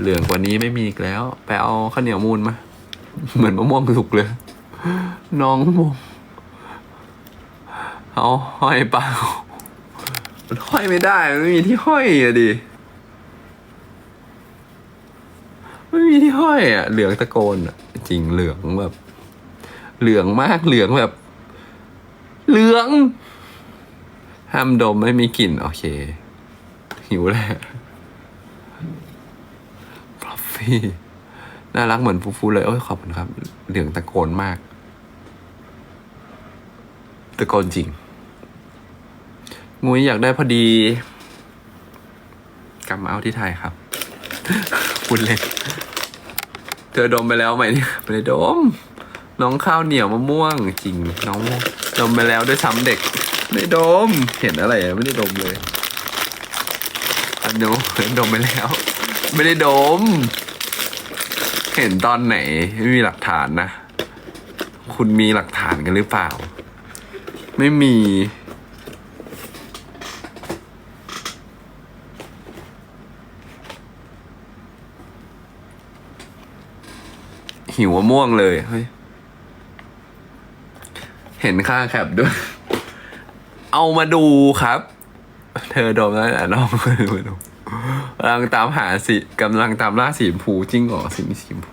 เหลืองกว่านี้ไม่มีอีกแล้ว ไปเอาข้าวเหนียวมูนมา เหมือนมะม่วงสุกเลย น้องมงเอาห้อยเปล่าห้อยไม่ได้ไม่มีที่ห้อยอะดิไม่มีที่ห้อยอะเหลืองตะโกนอะจริงเหลืองแบบ เหลืองมากเหลืองแบบ เหลืองห้ามดมไม่มีกลิ่น โอเคหิวแหละ ฟี่ น่ารักเหมือนฟูฟูเลยโอ้ยขอบคุณครับ เหลืองตะโกนมาก ตะโกนจริงงุยอยากได้พอดี กลับมาเอาที่ไทยครับคุณเล่นเธอดมไปแล้วไหมเนี่ยไม่ได้ดม น้องข้าวเหนียวมะม่วงจริง น้องดมไปแล้วด้วยซ้ำเด็ก ไม่ดม เห็นอะไรไม่ได้ดมเลยอันนู้นดมไปแล้ว ไม่ได้ดม เห็นตอนไหน ไม่มีหลักฐานนะ คุณมีหลักฐานกันหรือเปล่า ไม่มี หิวมะม่วงเลยเฮ้ยเห็นค่าแคปด้วย เอามาดูครับ เธอดมแล้วนะน้องมาดู กำลังตามหาสีกำลังตามล่าสีชมพูจริงเหรอสีมีสีชมพู